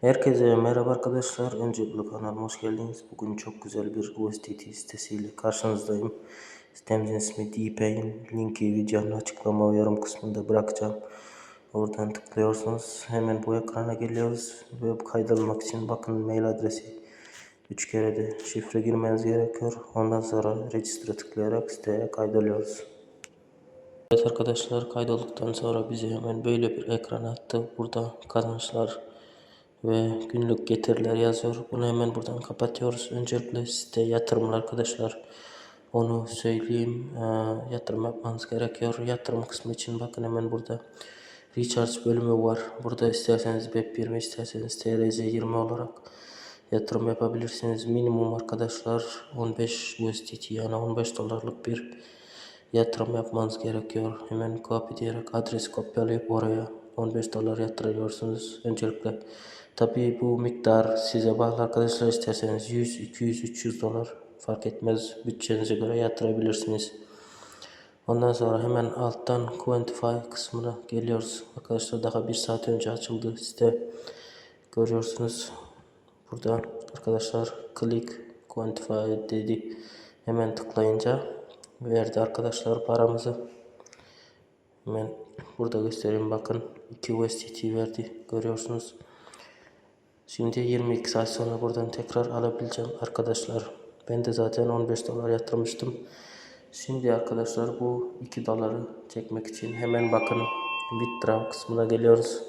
Herkese merhaba arkadaşlar. Öncelikle kanalıma hoş geldiniz. Bugün çok güzel bir USDT sitesiyle karşınızdayım. Sitemizin ismi DPay'in linki videonun açıklama ve yorum kısmında bırakacağım. Oradan tıklıyorsunuz. Hemen bu ekrana geliyoruz. Ve kaydolmak için bakın mail adresi 3 kere de şifre girmeniz gerekiyor. Ondan sonra register'a tıklayarak siteye kaydoluyoruz. Evet arkadaşlar kaydolduktan sonra bizi hemen böyle bir ekran attı. Burada kazançlar ve günlük getiriler yazıyor. Bunu hemen buradan kapatıyoruz. Öncelikle site yatırımlar arkadaşlar. Onu söyleyeyim. Ee, yatırım yapmanız gerekiyor. Yatırım kısmı için bakın hemen burada Recharge bölümü var. Burada isterseniz BEP20 isterseniz TRC20 olarak yatırım yapabilirsiniz. Minimum arkadaşlar 15 USDT yani 15 dolarlık bir yatırım yapmanız gerekiyor. Hemen copy diyerek adresi kopyalayıp oraya 15 dolar yatırıyorsunuz. Öncelikle tabi bu miktar size bağlı arkadaşlar isterseniz 100, 200, 300 dolar fark etmez bütçenize göre yatırabilirsiniz. Ondan sonra hemen alttan Quantify kısmına geliyoruz. Arkadaşlar daha bir saat önce açıldı site. Görüyorsunuz. Burada arkadaşlar click Quantify dedi. Hemen tıklayınca verdi arkadaşlar paramızı. Hemen burada göstereyim bakın 2 USDT verdi görüyorsunuz. Şimdi 22 saat sonra buradan tekrar alabileceğim arkadaşlar. Ben de zaten 15 dolar yatırmıştım. Şimdi arkadaşlar bu 2 doları çekmek için hemen bakın Withdraw kısmına geliyoruz.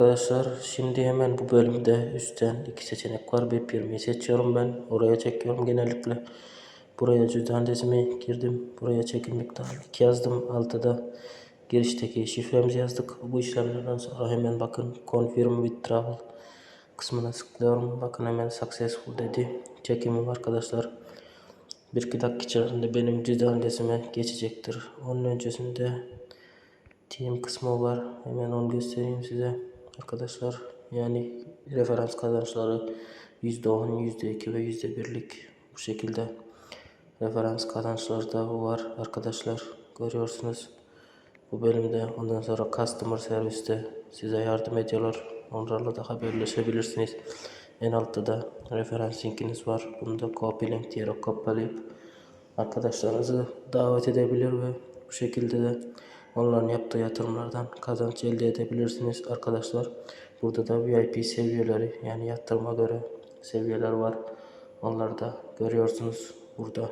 Arkadaşlar şimdi hemen bu bölümde üstten iki seçenek var. BEP20'yi seçiyorum ben. Oraya çekiyorum genellikle. Buraya cüzdan resmi girdim. Buraya çekim miktarı 2 yazdım. Altta girişteki şifremizi yazdık. Bu işlemlerden sonra hemen bakın Confirm Withdrawal kısmına tıklıyorum. Bakın hemen successful dedi. Çekimim arkadaşlar. Bir iki dakika içerisinde benim cüzdan resime geçecektir. Onun öncesinde team kısmı var. Hemen onu göstereyim size. Arkadaşlar yani referans kazançları %10, %2 ve %1'lik bu şekilde referans kazançları da var arkadaşlar. Görüyorsunuz. Bu bölümde ondan sonra customer serviste size yardım ediyorlar. Onlarla da haberleşebilirsiniz. En altta da referans linkiniz var. Bunu da copy link diyerek kopyalayıp arkadaşlarınızı davet edebilir ve bu şekilde de onların yaptığı yatırımlardan kazanç elde edebilirsiniz arkadaşlar. Burada da VIP seviyeleri yani yatırıma göre seviyeler var. Onları da görüyorsunuz burada.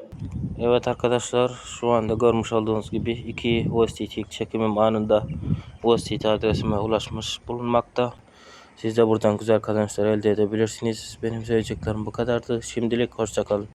Evet arkadaşlar şu anda görmüş olduğunuz gibi iki USDT çekimim anında USDT adresime ulaşmış bulunmakta. Siz de buradan güzel kazançlar elde edebilirsiniz. Benim söyleyeceklerim bu kadardı. Şimdilik hoşçakalın.